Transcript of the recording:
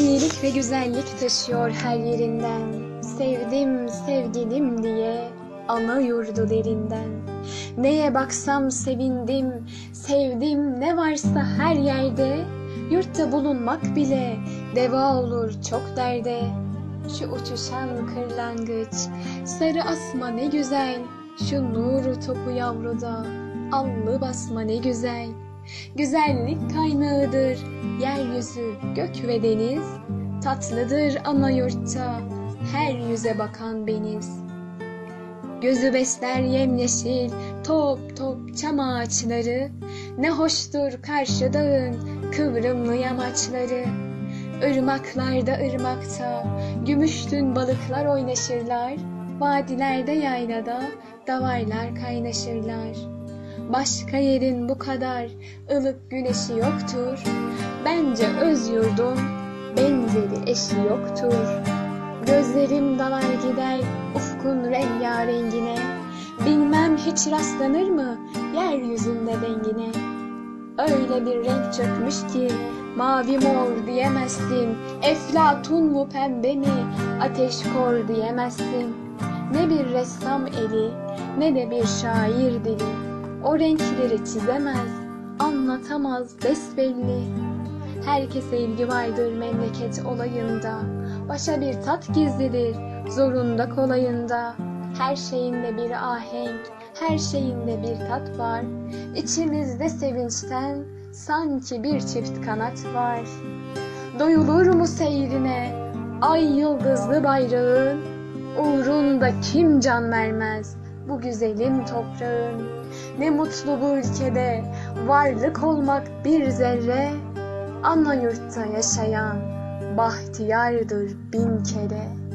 İyilik ve güzellik taşıyor her yerinden. Sevdim sevgilim diye ana yurdu derinden. Neye baksam sevindim, sevdim ne varsa her yerde. Yurtta bulunmak bile deva olur çok derde. Şu uçuşan kırlangıç, sarı asma ne güzel. Şu nuru topu yavruda, allı basma ne güzel. Güzellik kaynağıdır yeryüzü, gök ve deniz. Tatlıdır ana yurtta her yüze bakan beniz. Gözü besler yemyeşil top top çam ağaçları. Ne hoştur karşı dağın kıvrımlı yamaçları. Irmaklarda ırmakta gümüştün balıklar oynaşırlar. Vadilerde yaylada davarlar kaynaşırlar. Başka yerin bu kadar ılık güneşi yoktur. Bence öz yurdum benzeri eşi yoktur. Gözlerim dalar gider ufkun rengarengine. Bilmem hiç rastlanır mı yeryüzünde dengine. Öyle bir renk çökmüş ki mavi mor diyemezsin. Eflatun mu pembe mi ateş kor diyemezsin. Ne bir ressam eli ne de bir şair dili. O renkleri çizemez, anlatamaz besbelli. Herkese ilgi vardır memleket olayında. Başa bir tat gizlidir, zorunda kolayında. Her şeyinde bir ahenk, her şeyinde bir tat var. İçimizde sevinçten sanki bir çift kanat var. Doyulur mu seyrine, ay yıldızlı bayrağın? Uğrunda kim can vermez bu güzelim toprağın? Ne mutlu bu ülkede varlık olmak bir zerre. Ana yurtta yaşayan bahtiyardır bin kere.